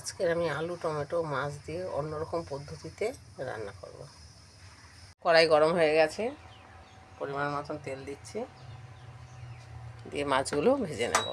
আজকের আমি আলু, টমেটো, মাছ দিয়ে অন্যরকম পদ্ধতিতে রান্না করব। কড়াই গরম হয়ে গেছে, পরিমাণ মতন তেল দিচ্ছি, দিয়ে মাছগুলো ভেজে নেব।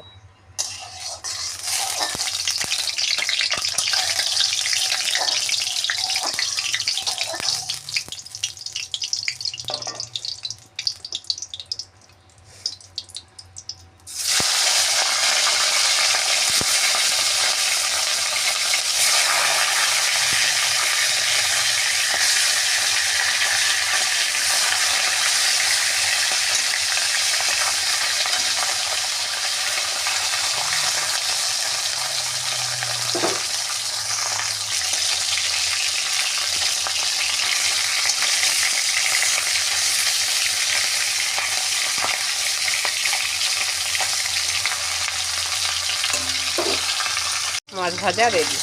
মাছ ভাজা রেডি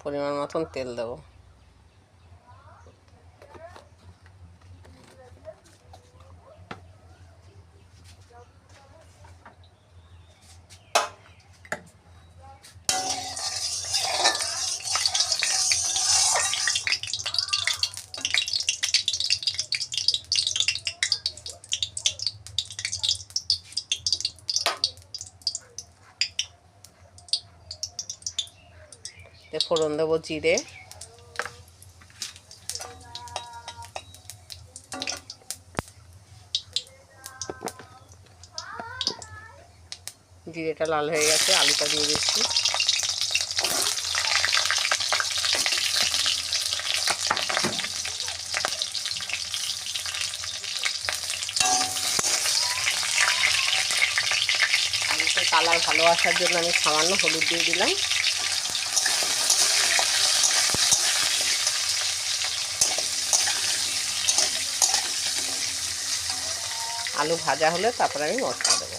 পরিমাণ মতন তেল দেবো এতে ফোড়ন দেবো জিরে। জিরেটা লাল হয়ে গেছে, আলুটা দিয়ে দিচ্ছি। কালার ভালো আসার জন্য আমি সামান্য হলুদ দিয়ে দিলাম। আলু ভাজা হলে তারপরে আমি মশলা দেবো।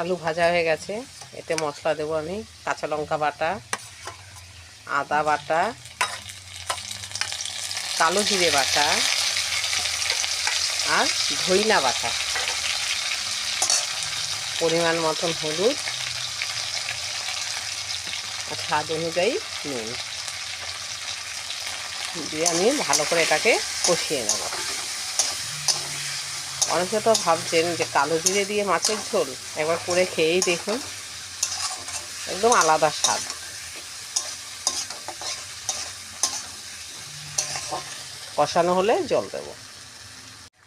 আলু ভাজা হয়ে গেছে, এতে মশলা দেবো আমি, কাঁচা লঙ্কা বাটা, আদা বাটা, কালো জিরে বাটা, আর ধইনা বাটা। পরিমাণ মতন হলুদ, আর স্বাদ অনুযায়ী নুন। দিয়ে আমি ভালো করে এটাকে কষিয়ে নেব। অনেকে তো ভাবছেন যে কালো জিরে দিয়ে মাছের ঝোল, একবার করে খেয়েই দেখুন। একদম আলাদা স্বাদ। কষানো হলে জল দেব।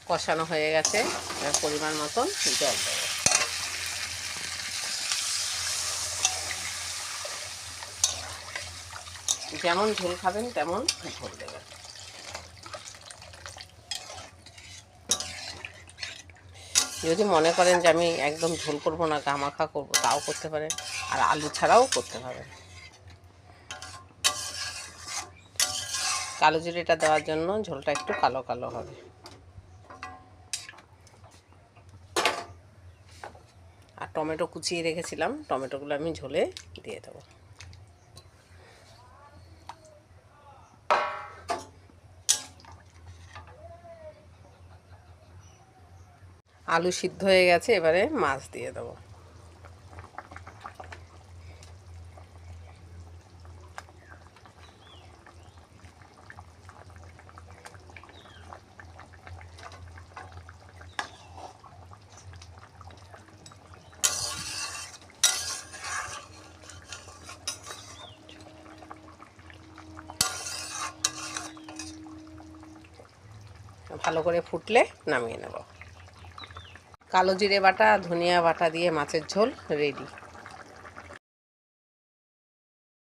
কষানো হয়ে গেছে পরিমাণ মতন জল দেব। যেমন ঝোল খাবেন, তেমন ঝোল দেবেন। যদি মনে করেন যে আমি একদম ঝোল করব না, গামাখা করব, তাও করতে পারেন। আর আলু ছাড়াও করতে পারেন। কালো জিরেটা দেওয়ার জন্য ঝোলটা একটু কালো কালো হবে। আর টমেটো কুচিয়ে রেখেছিলাম, টমেটোগুলো আমি ঝোলে দিয়ে দেবো। আলু সিদ্ধ হয়ে গেছে এবারে মাছ দিয়ে দেবো। ভালো করে ফুটলে নামিয়ে নেব। কালো জিরে বাটা ধনিয়া বাটা দিয়ে মাছের ঝোল রেডি।